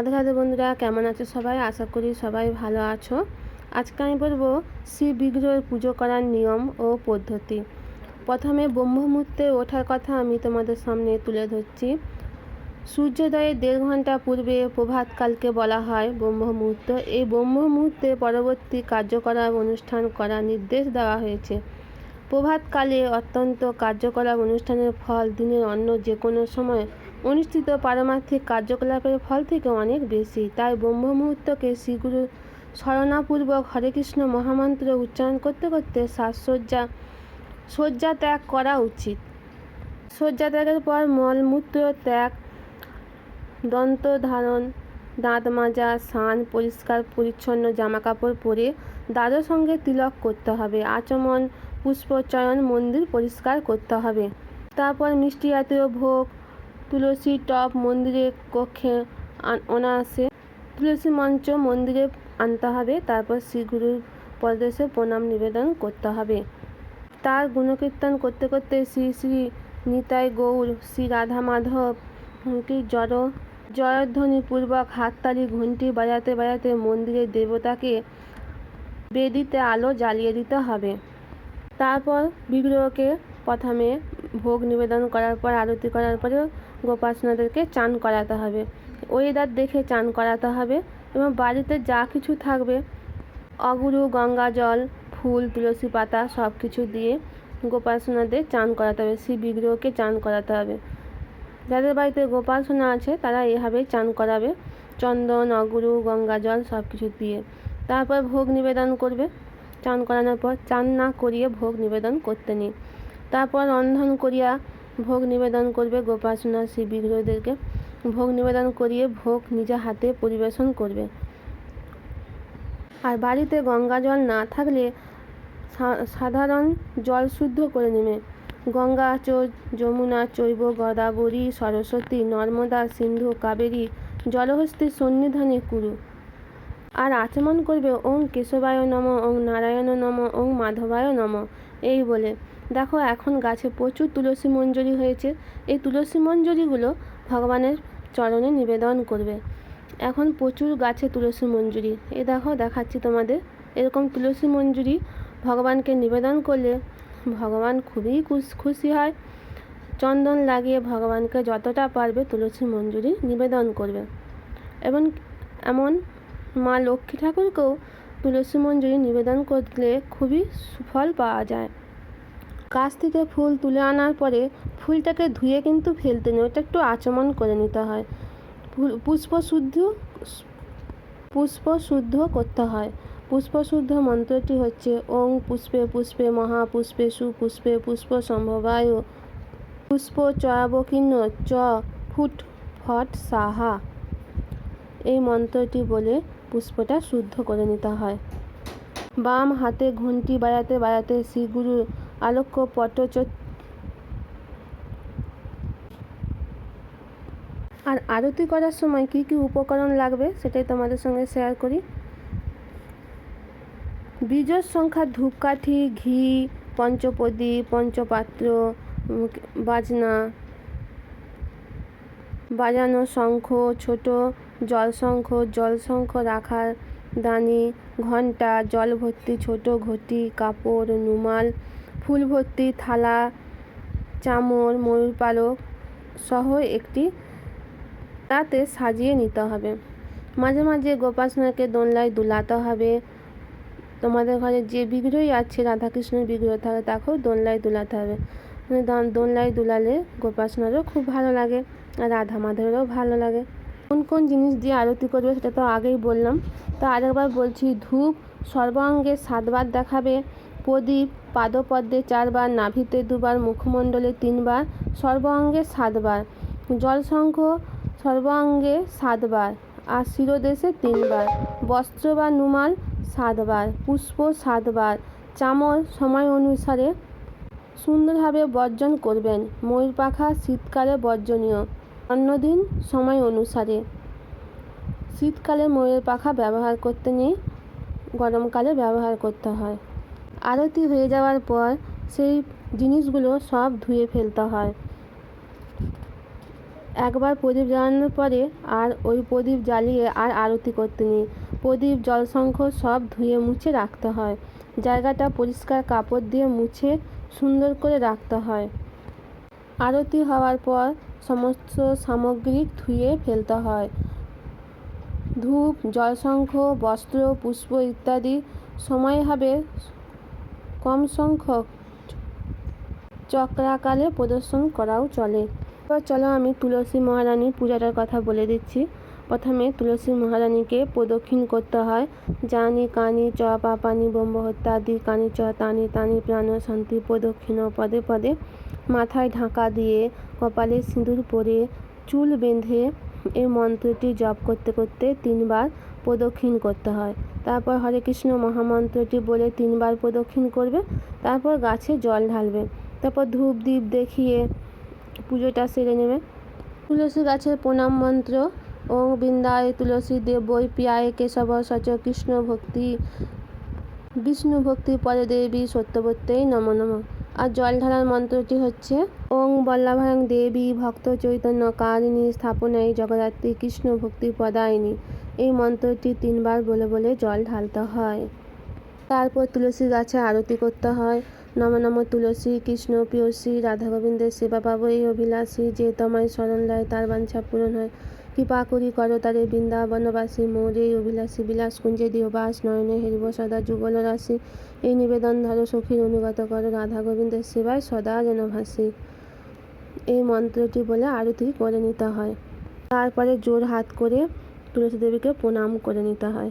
রাধে রাধে বন্ধুরা, কেমন আছো সবাই? আশা করি সবাই ভালো আছো। আজকে আমি বলব শ্রী বিগ্রহের পুজো করার নিয়ম ও পদ্ধতি। প্রথমে ব্রহ্ম মুহূর্তে ওঠার কথা আমি তোমাদের সামনে তুলে ধরছি। সূর্যোদয়ের দেড় ঘণ্টা পূর্বে প্রভাতকালকে বলা হয় ব্রহ্ম মুহূর্ত এই ব্রহ্ম মুহূর্তে পরবর্তী কার্যকলাপ অনুষ্ঠান করার নির্দেশ দেওয়া হয়েছে। প্রভাতকালে অত্যন্ত কার্যকলাপ অনুষ্ঠানের ফল দিনের অন্য যে কোনো সময় অনুষ্ঠিত পারমার্থিক কার্যকলাপের ফল থেকে অনেক বেশি। তাই ব্রহ্ম মুহূর্তকে শ্রীগুরু স্মরণাপূর্বক হরে কৃষ্ণ মহামন্ত্র উচ্চারণ করতে করতে সাজসজ্জা শয্যা ত্যাগ করা উচিত। শয্যা ত্যাগের পর মলমূত্র ত্যাগ, দন্ত ধারণ, দাঁত মাজা, স্নান, পরিষ্কার, পরিচ্ছন্ন জামাকাপড় পরে দ্বাদশ সঙ্গে তিলক করতে হবে। আচমন পুষ্পচয়ন মন্দির পরিষ্কার করতে হবে। তারপর মিষ্টি জাতীয় ভোগ, তুলসী টপ মন্দিরে কক্ষে অনায়াসে তুলসী মঞ্চ মন্দিরে আনতে হবে। তারপর শ্রী গুরুর পদদেশে প্রণাম নিবেদন করতে হবে। তার গুণকীর্তন করতে করতে শ্রী শ্রী নিতাই গৌর, শ্রী রাধা মাধব জড়, জয়ধ্বনিপূর্বক হাততালি, ঘণ্টি বাজাতে বাজাতে মন্দিরের দেবতাকে বেদিতে আলো জ্বালিয়ে দিতে হবে। তারপর বিগ্রহকে প্রথমে ভোগ নিবেদন করার পর, আরতি করার পরে গোপাসনাদেরকে চান করাতে হবে। ওয়েদার দেখে চান করাতে হবে এবং বাড়িতে যা কিছু থাকবে, অগুরু, গঙ্গা জল, ফুল, তুলসী পাতা সব কিছু দিয়ে গোপাসনাদের চান করাতে হবে, শ্রী বিগ্রহকে চান করাতে হবে। যাদের বাড়িতে গোপাসনা আছে, তারা এভাবেই চান করাবে, চন্দন, অগুরু, গঙ্গা জল সব কিছু দিয়ে। তারপর ভোগ নিবেদন করবে। চান করানোর পর চান না করিয়ে ভোগ নিবেদন করতে নেই। তারপর রন্ধন করিয়া ভোগ নিবেদন করবে গোপাসনা শ্রী বিগ্রহদেরকে। ভোগ নিবেদন করিয়ে ভোগ নিজে হাতে পরিবেশন করবে। আর বাড়িতে গঙ্গা জল না থাকলে সাধারণ জল শুদ্ধ করে নেবে। গঙ্গা চো যমুনা, চৈব, গোদাবরী, সরস্বতী, নর্মদা, সিন্ধু, কাবেরী জলহস্তির সন্নিধানে কুরু। আর আচমন করবে, ওং কেশবায় নম, ওং নারায়ণ নম, ওং মাধবায় নম। এই বলে, দেখো এখন গাছে প্রচুর তুলসী মঞ্জরি হয়েছে। এই তুলসী মঞ্জরিগুলো ভগবানের চরণে নিবেদন করবে। এখন প্রচুর গাছে তুলসী মঞ্জুরি। এ দেখো, দেখাচ্ছি তোমাদের। এরকম তুলসী মঞ্জুরি ভগবানকে নিবেদন করলে ভগবান খুবই খুশ- খুশি হয়। চন্দন লাগিয়ে ভগবানকে যতটা পারবে তুলসী মঞ্জুরি নিবেদন করবে। এবং এমন মা লক্ষ্মী ঠাকুরকেও তুলসী মঞ্জুরি নিবেদন করলে খুবই সুফল পাওয়া যায়। গাছ থেকে ফুল তুলে আনার পরে ফুলটাকে ধুয়ে কিন্তু ফেলতে নেই, ওটা একটু আচমন করে নিতে হয়। পুষ্প শুদ্ধ পুষ্প শুদ্ধ করতে হয়। পুষ্প শুদ্ধ মন্ত্রটি হচ্ছে ওং পুষ্পে পুষ্পে মহাপুষ্পে সুপুষ্পে পুষ্প সম্ভবায়। পুষ্প চয়াবকীর্ণ চ ফুট ফট সাহা। এই মন্ত্রটি বলে পুষ্পটা শুদ্ধ করে নিতে হয়। বাম হাতে ঘন্টি বাজাতে বাজাতে শ্রী গুরু আলোক্য পটচ আর আরতি করার সময় কি কি উপকরণ লাগবে সেটাই তোমাদের সঙ্গে শেয়ার করি। বীজর সংখ্যা ধূপকাঠি, ঘি, পঞ্চপদী, পঞ্চপাত্র বাজনা, বাজানো শঙ্খ, ছোট জল শঙ্খ জল শঙ্খ রাখার দানি, ঘণ্টা জল ভর্তি ছোট ঘটি, কাপড়, রুমাল ফুল ভর্তি থালা, চামর, ময়ূর পালক সহ একটি তাতে সাজিয়ে নিতে হবে। মাঝে মাঝে গোপাসনাকে দোলনায় দুলাতে হবে। তোমাদের ঘরে যে বিগ্রহই আছে, রাধাকৃষ্ণের বিগ্রহ থাকে, তাকেও দোলনায় দুলাতে হবে। দোলনায় দুলালে গোপাসনারও খুব ভালো লাগে আর রাধা মাধবেরও ভালো লাগে। কোন কোন জিনিস দিয়ে আরতি করবে সেটা তো আগেই বললাম। তো আরেকবার বলছি, ধূপ সর্বাঙ্গে সাতবার দেখাবে। প্রদীপ পাদপদ্মে চারবার, নাভিতে দুবার, মুখমণ্ডলে তিনবার, সর্বাঙ্গে সাতবার। জলশঙ্খ সর্বাঙ্গে সাতবার আর শিরোদেশে তিনবার। বস্ত্র বা নুমাল সাতবার, পুষ্প সাতবার। চামর সময় অনুসারে সুন্দরভাবে বর্জন করবেন। ময়ূর পাখা শীতকালে বর্জনীয়। অন্যদিন সময় অনুসারে। শীতকালে ময়ূর পাখা ব্যবহার করতে নেই, গরমকালে ব্যবহার করতে হয়। আরতি হয়ে যাওয়ার পর সেই জিনিসগুলো সব ধুয়ে ফেলতে হয়। একবার প্রদীপ জ্বালানোর পরে আর ওই প্রদীপ জ্বালিয়ে আর আরতি করতে নেই। প্রদীপ জলশঙ্খ সব ধুয়ে মুছে রাখতে হয়। জায়গাটা পরিষ্কার কাপড় দিয়ে মুছে সুন্দর করে রাখতে হয়। আরতি হওয়ার পর সমস্ত সামগ্রী ধুয়ে ফেলতে হয়। ধূপ জলসংখ্য বস্ত্র, পুষ্প ইত্যাদি সময় হবে কম সংখ্যক চক্রাকারে প্রদর্শন করাও চলে। এবার চলো আমি তুলসী মহারানীর পূজাটার কথা বলে দিচ্ছি। প্রথমে তুলসী মহারানীকে প্রদক্ষিণ করতে হয়। জানি, কানি, চ পাপানি ব্রহ্ম হত্যাদি কানি, চ তানি তানি প্রাণ, শান্তি, প্রদক্ষিণ, পদে পদে মাথায় ঢাকা দিয়ে কপালে সিঁদুর পরে চুল বেঁধে এই মন্ত্রটি জপ করতে করতে তিনবার প্রদক্ষিণ করতে হয়। তারপর হরে কৃষ্ণ মহামন্ত্রটি বলে তিনবার প্রদক্ষিণ করবে, তারপর গাছে জল ঢালবে। তারপর ধূপ দ্বীপ দেখিয়ে পুজোটা সেরে নেবে। তুলসী গাছের প্রণাম মন্ত্র ওং বৃন্দায় তুলসী দেব বই পিয়ায় কেশব সচ কৃষ্ণ ভক্তি। বিষ্ণু ভক্তি পরে দেবী সত্যবত্যই নম নম। আর জল ঢালার মন্ত্রটি হচ্ছে, ওং বল্লভায়ং দেবী ভক্ত চৈতন্য কারিণী স্থাপনায় জগদ্ধাত্রী কৃষ্ণ ভক্তি পদায়নী। এই মন্ত্রটি তিনবার বলে বলে জল ঢালতে হয়। তারপর তুলসী গাছে আরতি করতে হয়। নম নম তুলসী, কৃষ্ণ প্রিয়সী রাধা গোবিন্দের সেবা পাবো এই অভিলাষী যে তোমায় স্মরণ লয় তার বাঞ্ছা পূরণ হয়। কৃপা করি করো তারে বৃন্দাবনবাসী মোর অভিলাষী বিলাস কুঞ্জে দিহবাস নয়নে হেরিব সদা যুগল রাশি এই নিবেদন ধরো সখীর অনুগত করো রাধা গোবিন্দের সেবায় সদা যেন ভাসি এই মন্ত্রটি বলে আরতি করে নিতে হয়। তারপরে জোর হাত করে তুলসী দেবীকে প্রণাম করে নিতে হয়।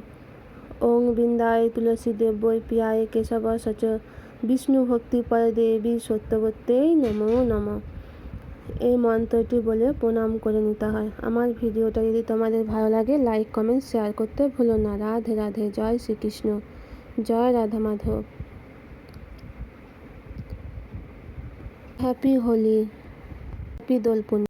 ওং বৃন্দায় তুলসী দেব বৈ পিয়ায় কেশব সচ। বিষ্ণু ভক্তি পরে দেবী সত্যবত্যেই নমো নম। এই মন্ত্রটি বলে প্রণাম করে নিতে হয়। আমার ভিডিওটা যদি তোমাদের ভালো লাগে লাইক কমেন্ট শেয়ার করতে ভুলো না। রাধে রাধে, জয় শ্রীকৃষ্ণ। জয় Radha Madhav. Happy Holi happy Dol